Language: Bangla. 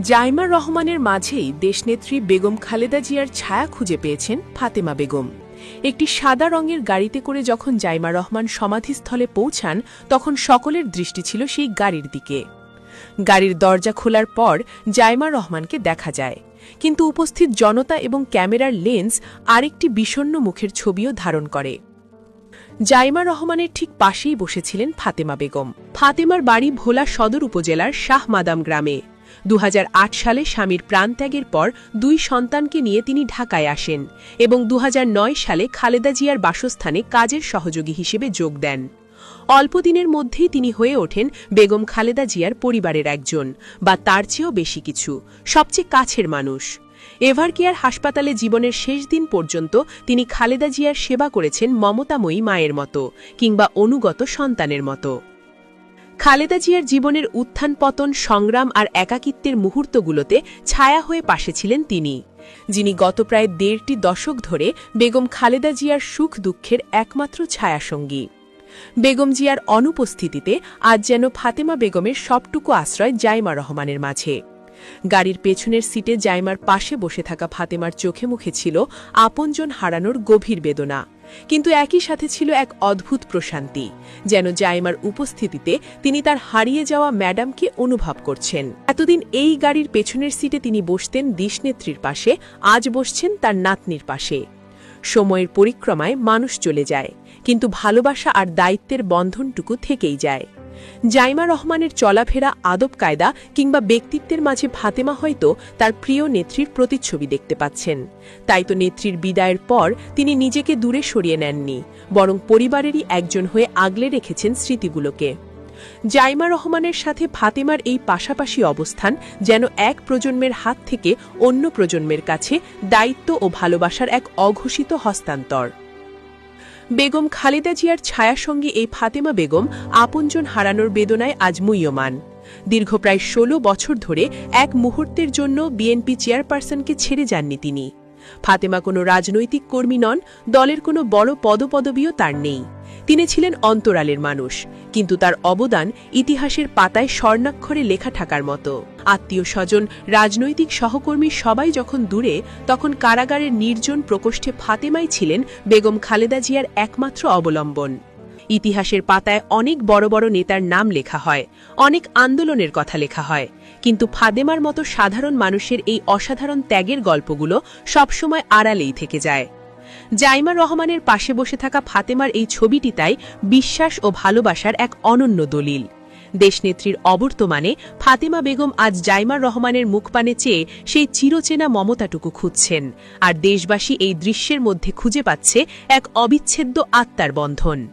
জাইমা রহমানের মাঝেই দেশনেত্রী বেগম খালেদা জিয়ার ছায়া খুঁজে পেয়েছেন ফাতেমা বেগম। একটি সাদা রঙের গাড়িতে করে যখন জাইমা রহমান সমাধিস্থলে পৌঁছান, তখন সকলের দৃষ্টি ছিল সেই গাড়ির দিকে। গাড়ির দরজা খোলার পর জাইমা রহমানকে দেখা যায়। কিন্তু উপস্থিত জনতা এবং ক্যামেরার লেন্স আরেকটি বিষণ্ন মুখের ছবিও ধারণ করে। জাইমা রহমানের ঠিক পাশেই বসেছিলেন ফাতেমা বেগম। ফাতেমার বাড়ি ভোলা সদর উপজেলার শাহমাদাম গ্রামে। দু হাজার আট সালে স্বামীর প্রাণত্যাগের পর দুই সন্তানকে নিয়ে তিনি ঢাকায় আসেন এবং দুহাজার নয় সালে খালেদা জিয়ার বাসস্থানে কাজের সহযোগী হিসেবে যোগ দেন। অল্প দিনের মধ্যেই তিনি হয়ে ওঠেন বেগম খালেদা জিয়ার পরিবারের একজন বা তার চেয়েও বেশি কিছু, সবচেয়ে কাছের মানুষ। এভারকেয়ার হাসপাতালে জীবনের শেষ দিন পর্যন্ত তিনি খালেদা জিয়ার সেবা করেছেন মমতাময়ী মায়ের মতো কিংবা অনুগত সন্তানের মতো। খালেদা জিয়ার জীবনের উত্থান, পতন, সংগ্রাম আর একাকিত্বের মুহূর্তগুলোতে ছায়া হয়ে পাশে ছিলেন তিনি, যিনি গত প্রায় দেড়টি দশক ধরে বেগম খালেদা জিয়ার সুখ দুঃখের একমাত্র ছায়াসঙ্গী। বেগম জিয়ার অনুপস্থিতিতে আজ যেন ফাতেমা বেগমের সবটুকু আশ্রয় জাইমা রহমানের মাঝে। গাড়ির পেছনের সিটে জাইমার পাশে বসে থাকা ফাতেমার চোখে মুখে ছিল আপনজন হারানোর গভীর বেদনা। কিন্তু একই সাথে ছিল এক অদ্ভুত প্রশান্তি, যেন জাইমার উপস্থিতিতে তিনি তার হারিয়ে যাওয়া ম্যাডামকে অনুভব করছেন। এতদিন এই গাড়ির পেছনের সিটে তিনি বসতেন দিশনেত্রীর পাশে, আজ বসছেন তার নাতনির পাশে। সময়ের পরিক্রমায় মানুষ চলে যায়, কিন্তু ভালোবাসা আর দায়িত্বের বন্ধনটুকু থেকেই যায়। জাইমা রহমানের চলাফেরা আদব কায়দা কিংবা ব্যক্তিত্বের মাঝে ফাতেমা হয়তো তার প্রিয় নেত্রীর প্রতিচ্ছবি দেখতে পাচ্ছেন। তাই তো নেত্রীর বিদায়ের পর তিনি নিজেকে দূরে সরিয়ে নেননি, বরং পরিবারেরই একজন হয়ে আগলে রেখেছেন স্মৃতিগুলোকে। জাইমা রহমানের সাথে ফাতেমার এই পাশাপাশি অবস্থান যেন এক প্রজন্মের হাত থেকে অন্য প্রজন্মের কাছে দায়িত্ব ও ভালোবাসার এক অঘোষিত হস্তান্তর। বেগম খালেদা জিয়ার ছায়াসঙ্গী এই ফাতেমা বেগম আপনজন হারানোর বেদনায় আজ মুয়মান দীর্ঘ প্রায় ১৬ বছর ধরে এক মুহূর্তের জন্য বিএনপি চেয়ারপারসনকে ছেড়ে যাননি তিনি। ফাতেমা কোনো রাজনৈতিক কর্মী নন, দলের কোনো বড় পদপদবীও তার নেই। তিনি ছিলেন অন্তরালের মানুষ, কিন্তু তার অবদান ইতিহাসের পাতায় স্বর্ণাক্ষরে লেখা থাকার মতো। আত্মীয় স্বজন, রাজনৈতিক সহকর্মী সবাই যখন দূরে, তখন কারাগারের নির্জন প্রকোষ্ঠে ফাতেমাই ছিলেন বেগম খালেদা জিয়ার একমাত্র অবলম্বন। ইতিহাসের পাতায় অনেক বড় বড় নেতার নাম লেখা হয়, অনেক আন্দোলনের কথা লেখা হয়। কিন্তু ফাদেমার মতো সাধারণ মানুষের এই অসাধারণ ত্যাগের গল্পগুলো সবসময় আড়ালেই থেকে যায়। জাইমা রহমানের পাশে বসে থাকা ফাতেমার এই ছবিটি তাই বিশ্বাস ও ভালোবাসার এক অনন্য দলিল। দেশনেত্রীর অবর্তমানে ফাতেমা বেগম আজ জাইমার রহমানের মুখপানে চেয়ে সেই চিরচেনা মমতাটুকু খুঁজছেন আর দেশবাসী এই দৃশ্যের মধ্যে খুঁজে পাচ্ছে এক অবিচ্ছেদ্য আত্মার বন্ধন।